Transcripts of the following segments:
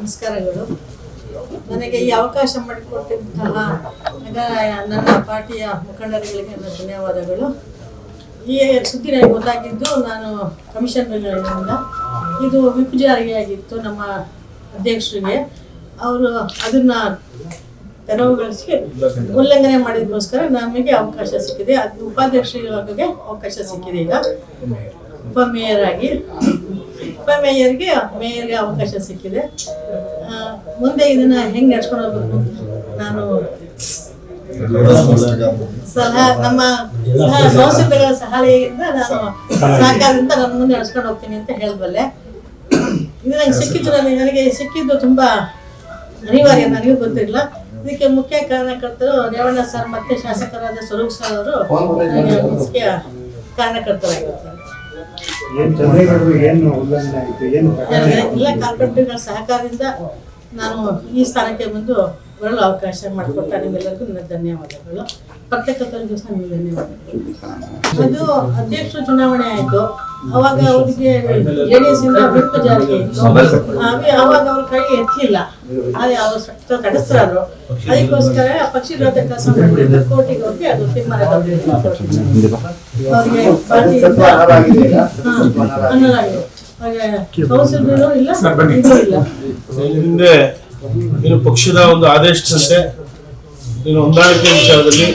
ನಮಸ್ಕಾರಗಳು ನನಗೆ ಈ ಅವಕಾಶ ಮಾಡಿಕೊಟ್ಟಿದ್ದಂತಹ ನಗ- ನನ್ನ ಪಾರ್ಟಿಯ ಮುಖಂಡರುಗಳಿಗೆ ನನ್ನ ಧನ್ಯವಾದಗಳು. ಈ ಸುದ್ದಿ ನನಗೆ ಗೊತ್ತಾಗಿದ್ದು ನಾನು ಕಮಿಷನ್ ಮೇಲಿನಿಂದ ಇದು ವಿಪ್ ಜಾರಿಯಾಗಿತ್ತು ನಮ್ಮ ಅಧ್ಯಕ್ಷರಿಗೆ. ಅವರು ಅದನ್ನ ತೆರವುಗೊಳಿಸಿ ಉಲ್ಲಂಘನೆ ಮಾಡಿದಕ್ಕೋಸ್ಕರ ನಮಗೆ ಅವಕಾಶ ಸಿಕ್ಕಿದೆ. ಅದು ಉಪಾಧ್ಯಕ್ಷರಿಗೆ ಅವಕಾಶ ಸಿಕ್ಕಿದೆ ಈಗ. ಉಪಮೇಯರ್ ಆಗಿ. ಉಪಮೇಯರ್ಗೆ ಮೇಯರ್ಗೆ ಅವಕಾಶ ಸಿಕ್ಕಿದೆ. ಮುಂದೆ ಇದನ್ನ ಹೆಂಗ್ ನಡ್ಸ್ಕೊಂಡು ಹೋಗ್ಬೇಕು? ನಾನು ಸಲಹಾ ನಮ್ಮ ಸಂಸ್ಥೆಗಳ ಸಹಾಯದಿಂದ ನಾನು ಸಹಕಾರದಿಂದ ನಾನು ಮುಂದೆ ನಡ್ಸ್ಕೊಂಡು ಹೋಗ್ತೀನಿ ಅಂತ ಹೇಳಬಲ್ಲೆ. ಇದು ನನಗೆ ಸಿಕ್ಕಿದ್ದು ನನಗೆ ನನಗೆ ಸಿಕ್ಕಿದ್ದು ತುಂಬ ಅನಿವಾರ್ಯ ನನಗೂ ಗೊತ್ತಿಲ್ಲ. ಇದಕ್ಕೆ ಮುಖ್ಯ ಕಾರಣಕರ್ತರು ರೇವಣ್ಣ ಸರ್ ಮತ್ತೆ ಶಾಸಕರಾದ ಸ್ವರೂಪ್ ಸರ್ ಅವರು ಕಾರಣಕರ್ತರಾಗಿರ್ತಾರೆ ಏನ್ ಚಂದ್ರೇಗೌಡರು ಏನು ಉಲ್ಲಂಘನೆ ಆಯಿತು ಏನು ಎಲ್ಲ ಕಾರ್ಪೊರೇಟ್ಗಳ ಸಹಕಾರದಿಂದ ನಾನು ಈ ಸ್ಥಾನಕ್ಕೆ ಬಂದು ಬರಲು ಅವಕಾಶ ಮಾಡಿಕೊಟ್ಟ ನಿಮ್ಮೆಲ್ಲರಿಗೂ ನನ್ನ ಧನ್ಯವಾದಗಳು. ಪತ್ರಕರ್ತರಿಗೂ ಸಹ ನಿಮಗೆ ಧನ್ಯವಾದಗಳು. ಅದು ಅಧ್ಯಕ್ಷ ಚುನಾವಣೆ ಆಯಿತು. ಅವಾಗ ಅವರಿಗೆ ಜೆ ಡಿ ಎಸ್ ಇಂದ ಬಿಟ್ಟು ಜಾರಿಗೆ. ಅವಾಗ ಅವ್ರ ಕೈ ಎತ್ತಲಿಲ್ಲ ಅದೇ ಸ್ವಲ್ಪ ತಡಸ್ರಾದ್ರು ಅದಕ್ಕೋಸ್ಕರ ಪಕ್ಷಿ ವಿರೋಧ ಕೆಲಸ ಮಾಡಿದ್ರು ಕೋರ್ಟಿಗೆ ಹೋಗಿ ಅದು ತೀರ್ಮಾನ. ಅವ್ರಿಗೆ ಹಿಂದೆ ಏನು ಪಕ್ಷದ ಒಂದು ಆದೇಶದಂತೆ ಇನ್ನು ಹೊಂದಾಣಿಕೆ ವಿಚಾರದಲ್ಲಿ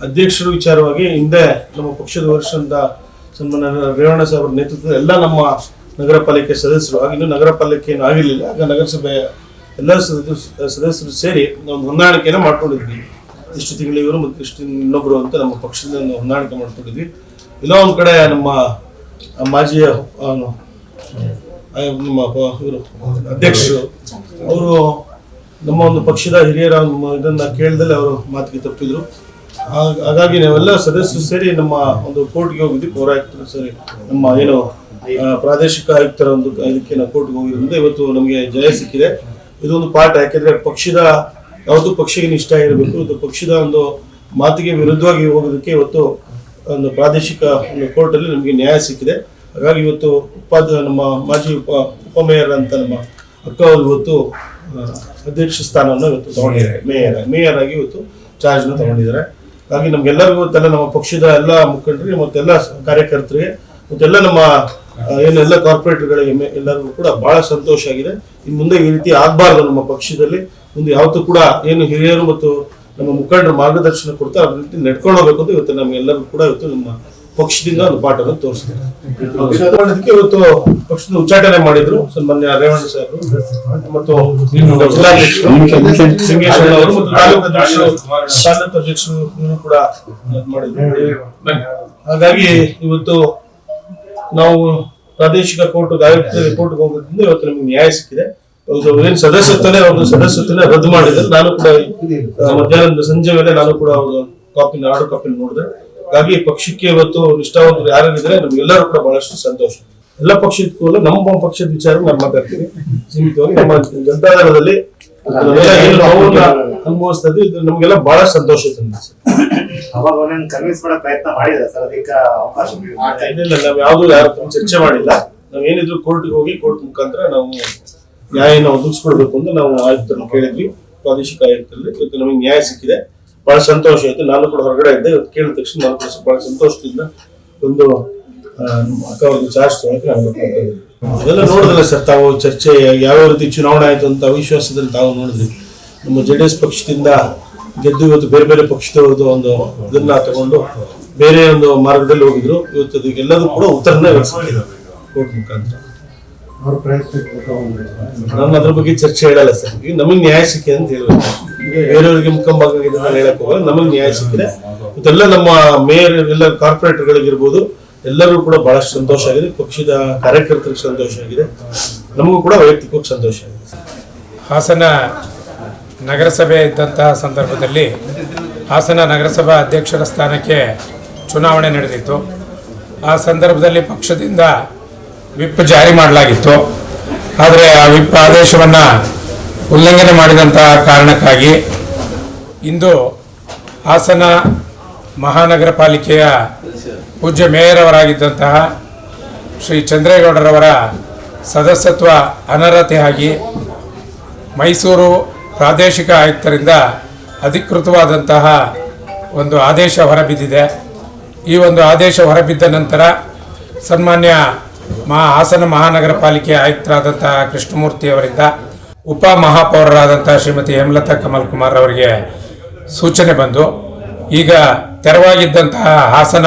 ಅಧ್ಯಕ್ಷರ ವಿಚಾರವಾಗಿ ಹಿಂದೆ ನಮ್ಮ ಪಕ್ಷದ ವರ್ಷದಿಂದ ಸನ್ಮಾನ್ಯ ರೇವಣ್ಣ ಸಾಹೇಬರ ನೇತೃತ್ವದ ಎಲ್ಲ ನಮ್ಮ ನಗರ ಪಾಲಿಕೆ ಸದಸ್ಯರು ಆಗ ಇನ್ನೂ ನಗರ ಪಾಲಿಕೆ ಏನು ಆಗಿರಲಿಲ್ಲ. ಆಗ ನಗರಸಭೆಯ ಎಲ್ಲ ಸದಸ್ಯರು ಸೇರಿ ಒಂದು ಹೊಂದಾಣಿಕೆಯನ್ನು ಮಾಡ್ಕೊಂಡಿದ್ವಿ. ಇಷ್ಟು ತಿಂಗಳು ಇವರು ಮತ್ತು ಇಷ್ಟು ಇನ್ನೊಬ್ಬರು ಅಂತ ನಮ್ಮ ಪಕ್ಷದಿಂದ ಹೊಂದಾಣಿಕೆ ಮಾಡ್ಕೊಂಡಿದ್ವಿ. ಇಲ್ಲ ಒಂದು ಕಡೆ ನಮ್ಮ ಮಾಜಿ ನಮ್ಮ ಇವರು, ಅಧ್ಯಕ್ಷರು, ಅವರು ನಮ್ಮ ಒಂದು ಪಕ್ಷದ ಹಿರಿಯರ ಇದನ್ನು ಕೇಳಿದಲ್ಲಿ ಅವರು ಮಾತಿಗೆ ತಪ್ಪಿದ್ರು. ಹಾಗ್- ಹಾಗಾಗಿ ನಾವೆಲ್ಲ ಸದಸ್ಯರು ಸೇರಿ ನಮ್ಮ ಒಂದು ಕೋರ್ಟ್ಗೆ ಹೋಗಿದ್ದು ಪೌರಾಯುಕ್ತರು ಸರಿ ನಮ್ಮ ಏನು ಪ್ರಾದೇಶಿಕ ಆಯುಕ್ತರ ಒಂದು ಇದಕ್ಕೆ ನಾವು ಕೋರ್ಟ್ಗೆ ಹೋಗಿರೋದ್ರಿಂದ ಇವತ್ತು ನಮಗೆ ಜಯ ಸಿಕ್ಕಿದೆ. ಇದೊಂದು ಪಾಠ ಯಾಕೆಂದ್ರೆ ಪಕ್ಷದ ಯಾವುದು ಪಕ್ಷಕ್ಕೆ ಇಷ್ಟ ಇರಬೇಕು ಇದು ಪಕ್ಷದ ಒಂದು ಮಾತಿಗೆ ವಿರುದ್ಧವಾಗಿ ಹೋಗೋದಕ್ಕೆ ಇವತ್ತು ಒಂದು ಪ್ರಾದೇಶಿಕ ಒಂದು ಕೋರ್ಟಲ್ಲಿ ನಮಗೆ ನ್ಯಾಯ ಸಿಕ್ಕಿದೆ. ಹಾಗಾಗಿ ಇವತ್ತು ಉಪಾಧ್ಯ ನಮ್ಮ ಮಾಜಿ ಉಪ ಉಪಮೇಯರ್ ಅಂತ ನಮ್ಮ ಅಕ್ಕ ಅವರು ಇವತ್ತು ಅಧ್ಯಕ್ಷ ಸ್ಥಾನವನ್ನು ಇವತ್ತು ತಗೊಂಡಿದ್ದಾರೆ. ಮೇಯರ್ ಮೇಯರ್ ಆಗಿ ಇವತ್ತು ಚಾರ್ಜ್ನ ತಗೊಂಡಿದ್ದಾರೆ. ಹಾಗಾಗಿ ನಮ್ಗೆಲ್ಲರಿಗೂ ಇವತ್ತೆಲ್ಲ ನಮ್ಮ ಪಕ್ಷದ ಎಲ್ಲ ಮುಖಂಡರಿಗೆ ಮತ್ತೆಲ್ಲ ಕಾರ್ಯಕರ್ತರಿಗೆ ಮತ್ತೆಲ್ಲ ನಮ್ಮ ಏನೆಲ್ಲ ಕಾರ್ಪೊರೇಟರ್ಗಳ ಮೆ- ಎಲ್ಲರಿಗೂ ಕೂಡ ಬಹಳ ಸಂತೋಷ ಆಗಿದೆ. ಇನ್ನು ಮುಂದೆ ಈ ರೀತಿ ಆಗಬಾರ್ದು ನಮ್ಮ ಪಕ್ಷದಲ್ಲಿ. ಮುಂದೆ ಯಾವತ್ತೂ ಕೂಡ ಏನು ಹಿರಿಯರು ಮತ್ತು ನಮ್ಮ ಮುಖಂಡರು ಮಾರ್ಗದರ್ಶನ ಕೊಡ್ತಾ ಅದ್ರ ರೀತಿ ನಡ್ಕೊಂಡು ಹೋಗ್ಬೇಕು ಅಂತ ಇವತ್ತು ನಮ್ಗೆಲ್ಲರಿಗೂ ಕೂಡ ಇವತ್ತು ನಮ್ಮ ಪಕ್ಷದಿಂದ ಒಂದು ಪಾಠವನ್ನು ತೋರಿಸ್ತಾರೆ. ಮಾಡೋದಕ್ಕೆ ಇವತ್ತು ಪಕ್ಷದ ಉಚ್ಚಾಟನೆ ಮಾಡಿದ್ರು ಸನ್ಮಾನ್ಯ ರೇವಣ್ಣ ಸರ್ ಮತ್ತು ಅವರು ತಾಲೂಕು ಅಧ್ಯಕ್ಷರು ಅಧ್ಯಕ್ಷರು ಕೂಡ ಮಾಡಿದ್ರು. ಹಾಗಾಗಿ ಇವತ್ತು ನಾವು ಪ್ರಾದೇಶಿಕ ಕೋರ್ಟ್ ಆಯುಕ್ತ ಕೋರ್ಟ್ಗೆ ಹೋಗೋದ್ರಿಂದ ಇವತ್ತು ನಮಗೆ ನ್ಯಾಯ ಸಿಕ್ಕಿದೆ. ಏನ್ ಸದಸ್ಯತ್ವನೇ ಒಂದು ಸದಸ್ಯತ್ವನೇ ರದ್ದು ಮಾಡಿದ್ರೆ. ನಾನು ಕೂಡ ಮಧ್ಯಾಹ್ನ ಮಧ್ಯಾಹ್ನದ ಸಂಜೆ ವೇಳೆ ನಾನು ಕೂಡ ಒಂದು ಕಾಪಿನ ಆರ್ಡರ್ ಕಾಪಿನ ನೋಡಿದೆ. ಹಾಗಾಗಿ ಪಕ್ಷಕ್ಕೆ ಇವತ್ತು ನಿಷ್ಠಾವಂತರು ಯಾರಿದ್ರೆ ನಮ್ಗೆಲ್ಲರೂ ಕೂಡ ಬಹಳಷ್ಟು ಸಂತೋಷ. ಎಲ್ಲ ಪಕ್ಷಕ್ಕೂ ಕೂಡ ನಮ್ಮ ಪಕ್ಷದ ವಿಚಾರ ನಾನು ಮಾತಾಡ್ತೀನಿ ಸೀಮಿತವಾಗಿ ನಮ್ಮ ಜನತಾದಳದಲ್ಲಿ ಅನುಭವಿಸ್ತದೆ ಇದು ನಮಗೆಲ್ಲ ಬಹಳ ಸಂತೋಷ ತಂದಿದೆ. ಅವಾಗ ಒಂದೊಂದು ಕನ್ವಿನ್ಸ್ ಮಾಡೋ ಪ್ರಯತ್ನ ಮಾಡಿದ್ರೆ ಸರ್, ಅದಕ್ಕೆ ಅವಕಾಶ ಆ ಇಲ್ಲ ನಾವು ಯಾರ ಹತ್ರ ಚರ್ಚೆ ಮಾಡಿಲ್ಲ. ನಾವ್ ಏನಿದ್ರು ಕೋರ್ಟ್ಗೆ ಹೋಗಿ ಕೋರ್ಟ್ ಮುಖಾಂತರ ನಾವು ನ್ಯಾಯನ ಒದಗಿಸ್ಕೊಡ್ಬೇಕು ಅಂತ ನಾವು ಆಯುಕ್ತರನ್ನು ಕೇಳಿದ್ವಿ. ಪ್ರಾದೇಶಿಕ ಆಯುಕ್ತರಲ್ಲಿ ಇವತ್ತು ನಮಗೆ ನ್ಯಾಯ ಸಿಕ್ಕಿದೆ. ಬಹಳ ಸಂತೋಷ ಆಯ್ತು. ನಾನು ಕೂಡ ಹೊರಗಡೆ ಇದ್ದೆ. ಇವತ್ತು ಕೇಳಿದ ತಕ್ಷಣ ನಾನು ಕೂಡ ಬಹಳ ಸಂತೋಷದಿಂದ ಒಂದು ಅಕ್ಕ ಅವ್ರಿಗೆ ಚಾರ್ಜ್ ತಗೊಳಕ್ಕೆ ಅದೆಲ್ಲ ನೋಡಿದ್ರಲ್ಲ ಸರ್, ತಾವು ಚರ್ಚೆ ಯಾವ ರೀತಿ ಚುನಾವಣೆ ಆಯ್ತು ಅಂತ ಅವಿಶ್ವಾಸದಲ್ಲಿ ತಾವು ನೋಡಿದ್ರಿ. ನಮ್ಮ ಜೆ ಡಿ ಎಸ್ ಪಕ್ಷದಿಂದ ಗೆದ್ದು ಇವತ್ತು ಬೇರೆ ಬೇರೆ ಪಕ್ಷದವ್ರದ್ದು ಒಂದು ಇದನ್ನ ತಗೊಂಡು ಬೇರೆ ಒಂದು ಮಾರ್ಗದಲ್ಲಿ ಹೋಗಿದ್ರು. ಇವತ್ತು ಅದಕ್ಕೆಲ್ಲದೂ ಕೂಡ ಉತ್ತರನೇ ಕೋರ್ಟ್ ಮುಖಾಂತರ. ನಾನು ಅದ್ರ ಬಗ್ಗೆ ಚರ್ಚೆ ಹೇಳಲ್ಲ ಸರ್. ಈಗ ನಮಗೆ ನ್ಯಾಯ ಸಿಕ್ಕಿದೆ ಅಂತ ಹೇಳ್ಬೇಕು. ಬೇರೆಯವರಿಗೆ ಮುಖಂಭಾಗ ನಾನು ಹೇಳಕ್ ಹೋಗಲ್ಲ. ನಮಗೆ ನ್ಯಾಯ ಸಿಕ್ಕಿದೆ. ಇದೆಲ್ಲ ನಮ್ಮ ಮೇಯರ್ ಎಲ್ಲ ಕಾರ್ಪೊರೇಟರ್ಗಳಿಗಿರ್ಬೋದು ಎಲ್ಲರೂ ಕೂಡ ಬಹಳಷ್ಟು ಸಂತೋಷ ಆಗಿದೆ. ಪಕ್ಷದ ಕಾರ್ಯಕರ್ತರಿಗೆ ಸಂತೋಷ ಆಗಿದೆ. ನಮಗೂ ಕೂಡ ವೈಯಕ್ತಿಕವಾಗಿ ಸಂತೋಷ ಆಗಿದೆ. ಹಾಸನ ನಗರಸಭೆ ಇದ್ದಂತಹ ಸಂದರ್ಭದಲ್ಲಿ ಹಾಸನ ನಗರಸಭಾ ಅಧ್ಯಕ್ಷರ ಸ್ಥಾನಕ್ಕೆ ಚುನಾವಣೆ ನಡೆದಿತ್ತು. ಆ ಸಂದರ್ಭದಲ್ಲಿ ಪಕ್ಷದಿಂದ ವಿಪ್ ಜಾರಿ ಮಾಡಲಾಗಿತ್ತು. ಆದರೆ ಆ ವಿಪ್ ಆದೇಶವನ್ನು ಉಲ್ಲಂಘನೆ ಮಾಡಿದಂತಹ ಕಾರಣಕ್ಕಾಗಿ ಇಂದು ಹಾಸನ ಮಹಾನಗರ ಪಾಲಿಕೆಯ ಪೂಜ್ಯ ಮೇಯರ್ ಅವರಾಗಿದ್ದಂತಹ ಶ್ರೀ ಚಂದ್ರೇಗೌಡರವರ ಸದಸ್ಯತ್ವ ಅನರ್ಹತೆಯಾಗಿ ಮೈಸೂರು ಪ್ರಾದೇಶಿಕ ಆಯುಕ್ತರಿಂದ ಅಧಿಕೃತವಾದಂತಹ ಒಂದು ಆದೇಶ ಹೊರಬಿದ್ದಿದೆ. ಈ ಒಂದು ಆದೇಶ ಹೊರಬಿದ್ದ ನಂತರ ಸನ್ಮಾನ್ಯ ಮಹಾ ಹಾಸನ ಮಹಾನಗರ ಪಾಲಿಕೆ ಆಯುಕ್ತರಾದಂತಹ ಕೃಷ್ಣಮೂರ್ತಿ ಅವರಿಂದ ಉಪ ಮಹಾಪೌರರಾದಂತಹ ಶ್ರೀಮತಿ ಹೇಮಲತಾ ಕಮಲ್ ಕುಮಾರ್ ಅವರಿಗೆ ಸೂಚನೆ ಬಂದು, ಈಗ ತೆರವಾಗಿದ್ದಂತಹ ಹಾಸನ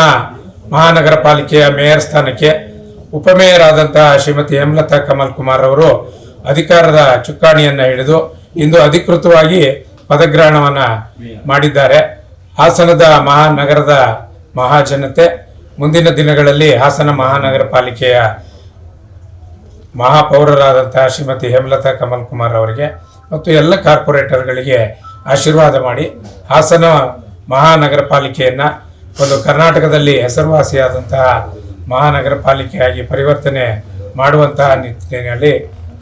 ಮಹಾನಗರ ಪಾಲಿಕೆಯ ಮೇಯರ್ ಸ್ಥಾನಕ್ಕೆ ಉಪಮೇಯರ್ ಆದಂತಹ ಶ್ರೀಮತಿ ಹೇಮಲತಾ ಕಮಲ್ ಕುಮಾರ್ ಅವರು ಅಧಿಕಾರದ ಚುಕ್ಕಾಣಿಯನ್ನು ಹಿಡಿದು ಇಂದು ಅಧಿಕೃತವಾಗಿ ಪದಗ್ರಹಣವನ್ನು ಮಾಡಿದ್ದಾರೆ. ಹಾಸನದ ಮಹಾನಗರದ ಮಹಾಜನತೆ. ಮುಂದಿನ ದಿನಗಳಲ್ಲಿ ಹಾಸನ ಮಹಾನಗರ ಪಾಲಿಕೆಯ ಮಹಾಪೌರರಾದಂತಹ ಶ್ರೀಮತಿ ಹೇಮಲತಾ ಕಮಲ್ ಕುಮಾರ್ ಅವರಿಗೆ ಮತ್ತು ಎಲ್ಲ ಕಾರ್ಪೊರೇಟರ್ಗಳಿಗೆ ಆಶೀರ್ವಾದ ಮಾಡಿ ಹಾಸನ ಮಹಾನಗರ ಪಾಲಿಕೆಯನ್ನು ಒಂದು ಕರ್ನಾಟಕದಲ್ಲಿ ಹೆಸರುವಾಸಿಯಾದಂತಹ ಮಹಾನಗರ ಪಾಲಿಕೆಯಾಗಿ ಪರಿವರ್ತನೆ ಮಾಡುವಂತಹ ನಿಟ್ಟಿನಲ್ಲಿ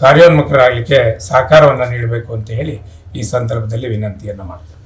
ಕಾರ್ಯೋನ್ಮುಖರಾಗಲಿಕ್ಕೆ ಸಹಕಾರವನ್ನು ನೀಡಬೇಕು ಅಂತ ಹೇಳಿ ಈ ಸಂದರ್ಭದಲ್ಲಿ ವಿನಂತಿಯನ್ನು ಮಾಡ್ತೀನಿ.